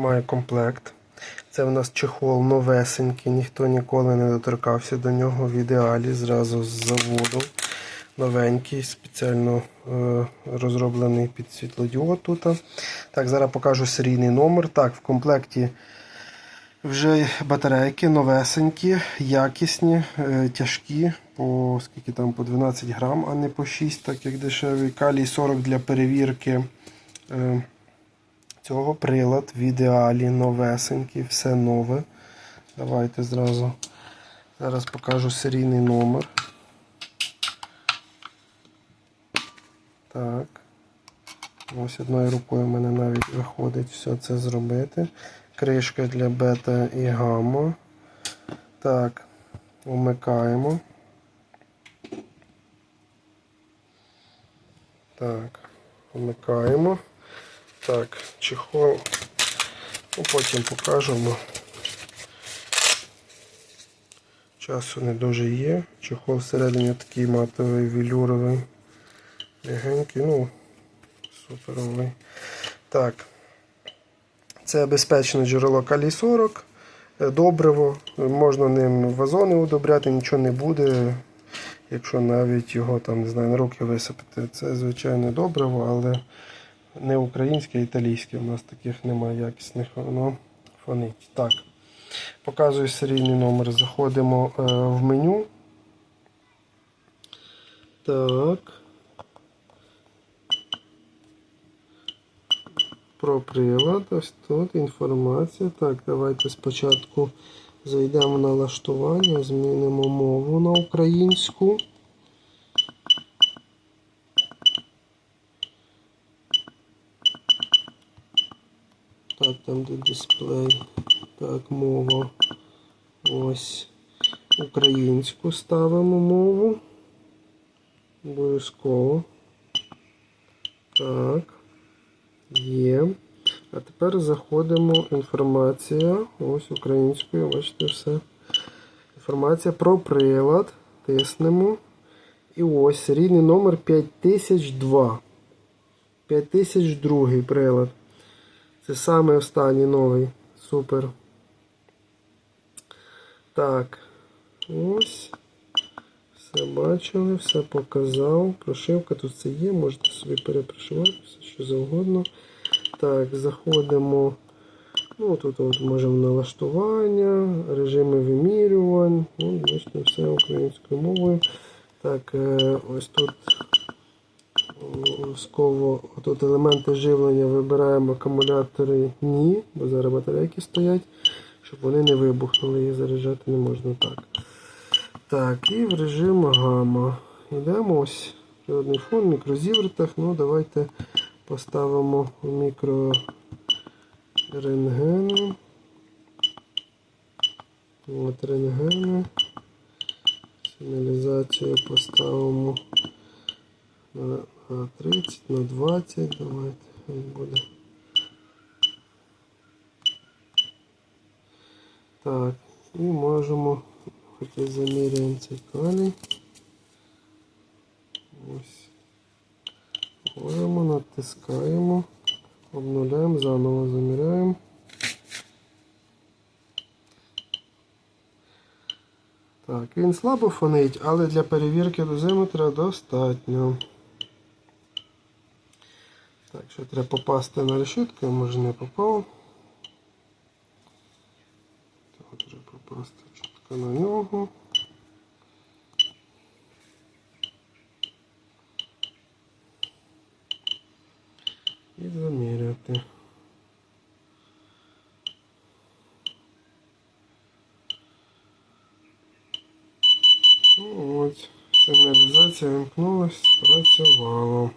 має комплект. Це в нас чехол новесенький, ніхто ніколи не доторкався до нього в ідеалі зразу з заводу. Новенький, спеціально е, розроблений під світлодіод тут. Так, зараз покажу серійний номер. Так, в комплекті вже батарейки новесенькі, якісні, е, тяжкі, по скільки там по 12 грам, а не по 6, так як дешевий. Калій 40 для перевірки. Е, цього прилад в ідеалі новесенький, все нове. Давайте зразу зараз покажу серійний номер. Так. Ось одною рукою в мене навіть виходить все це зробити. Кришка для бета і гамма. Так, вмикаємо. Так, вмикаємо. Так, чехол. Ну, потім покажемо. Часу не дуже є. Чехол всередині такий матовий, велюровий. Легенький, ну, суперовий. Так. Це безпечне джерело калій 40. е, Добриво. Можна ним вазони удобряти, нічого не буде. Якщо навіть його там, не знаю, на руки висипати. Це звичайне добриво, але не українське, а італійське. У нас таких немає якісних, воно фонить. Так. Показую серійний номер. Заходимо е, в меню. Так. Про прилад. Ось тут інформація. Так, давайте спочатку зайдемо в налаштування, змінимо мову на українську. Так, там де дисплей. Так, мова. Ось. Українську ставимо мову. Обов'язково. Так. Є. А тепер заходимо інформація. Ось українською, бачите все. Інформація про прилад. Тиснемо. І ось серійний номер 5002. 5002 прилад. Це саме останній новий. Супер. Так. Ось. Все бачили, все показав. Прошивка тут це є, можете собі перепрошивати, все що завгодно. Так, заходимо. Ну, тут от можемо налаштування, режими вимірювань. Ну, бачите, все українською мовою. Так, е, ось тут обов'язково тут елементи живлення вибираємо акумулятори ні, бо зараз батарейки стоять, щоб вони не вибухнули, їх заряджати не можна так. Так, і в режим гамма. Йдемо ось природний фон, мікрозівертах. Ну, давайте поставимо мікро рентгени. От рентгени. Сигналізацію поставимо на, на 30, на 20. Давайте хай буде. Так, і можемо Хоча заміряємо цей калій. Ось. Можемо, натискаємо, обнуляємо, заново заміряємо. Так, він слабо фонить, але для перевірки дозиметра достатньо. Так, що треба попасти на решітку, я може не попав. Так, треба попасти чітко на нього. І заміряти. Ну, Ось, сигналізація вимкнулась, працювало.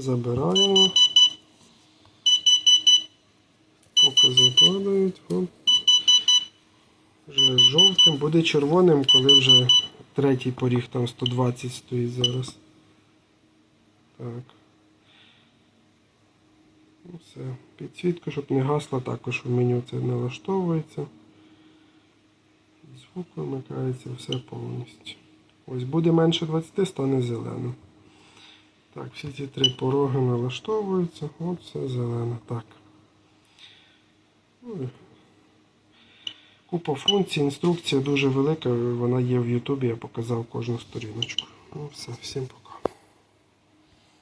Забираємо. Покази падають. Оп. Вже жовтим, буде червоним, коли вже третій поріг там 120 стоїть зараз. Так. Ну, Все. Підсвітка, щоб не гасла, також в меню це налаштовується. Звук вимикається, все повністю. Ось буде менше 20, стане зеленим. Так, всі ці три пороги налаштовуються. От все зелено. Так. Ну, купа функцій, інструкція дуже велика, вона є в Ютубі, я показав кожну сторіночку. Ну все, всім пока.